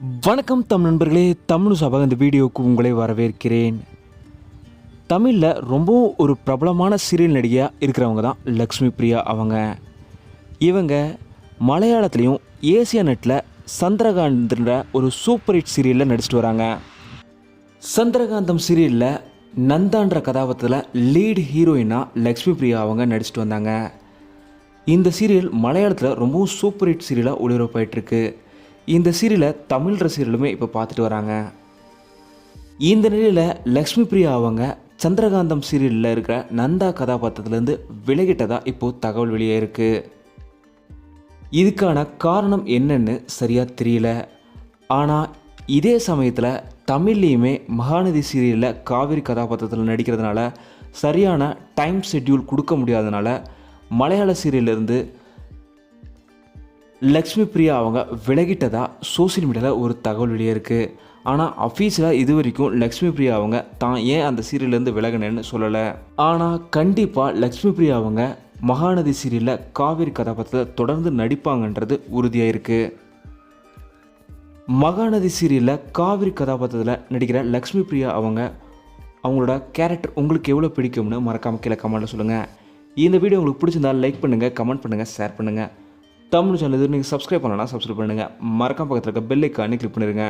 வணக்கம் தமிழ் நண்பர்களே தமிழ் சபா இந்த வீடியோவுக்கு உங்களை வரவேற்கிறேன். தமிழில் ரொம்பவும் ஒரு பிரபலமான சீரியல் நடிகையாக இருக்கிறவங்க தான் லக்ஷ்மி பிரியா அவங்க. இவங்க மலையாளத்துலேயும் ஏசியா நெட்டில் சந்திரகாந்த்ன்ற ஒரு சூப்பர் ஹிட் சீரியலில் நடிச்சிட்டு வராங்க. சந்திரகாந்தம் சீரியலில் நந்தான்ற கதாபாத்திரத்தில் லீட் ஹீரோயினாக லக்ஷ்மி பிரியா அவங்க நடிச்சிட்டு வந்தாங்க. இந்த சீரியல் மலையாளத்தில் ரொம்பவும் சூப்பர் ஹிட் சீரியலாக ஒளிபரப்பாயிட்டிருக்கு இந்த சீரியலை தமிழ் ரசிகர்களுமே இப்போ பார்த்துட்டு வராங்க. இந்த நிலையில் லக்ஷ்மி பிரியா அவங்க சந்திரகாந்தம் சீரியலில் இருக்கிற நந்தா கதாபாத்திரத்துலேருந்து விலகிட்டதாக இப்போது தகவல் வெளியே இருக்குது இதுக்கான காரணம் என்னன்னு சரியாக தெரியல. ஆனால் இதே சமயத்தில் தமிழ்லேயுமே மகாநதி சீரியலில் காவிரி கதாபாத்திரத்தில் நடிக்கிறதுனால சரியான டைம் ஷெட்யூல் கொடுக்க முடியாதனால மலையாள சீரியல்லேருந்து லக்ஷ்மி பிரியா அவங்க விலகிட்டதா சோஷியல் மீடியாவில் ஒரு தகவல் வெளியே இருக்குது ஆனால் அஃபீஷியலாக இது வரைக்கும் லக்ஷ்மி பிரியா அவங்க தான் ஏன் அந்த சீரியல்லேருந்து விலகினேன்னு சொல்லலை. ஆனால் கண்டிப்பாக லக்ஷ்மி பிரியா அவங்க மகாநதி சீரியலில் காவிரி கதாபாத்திரத்தில் தொடர்ந்து நடிப்பாங்கன்றது உறுதியாக இருக்குது மகாநதி சீரியலில் காவிரி கதாபாத்திரத்தில் நடிக்கிற லக்ஷ்மி பிரியா அவங்க அவங்களோட கேரக்டர் உங்களுக்கு எவ்வளோ பிடிக்கும்னு மறக்காமல் கீழே கமெண்ட்டில் சொல்லுங்கள் இந்த வீடியோ உங்களுக்கு பிடிச்சிருந்தா லைக் பண்ணுங்கள் கமெண்ட் பண்ணுங்கள் ஷேர் பண்ணுங்கள் தமிழ் சேனல் இது நீங்கள் சப்ஸ்கிரைப் பண்ணலன்னா சப்ஸ்கிரைப் பண்ணுங்கள் மறக்காம பக்கத்தில் இருக்க பெல்லைக்கானே கிளிக் பண்ணிடுங்க.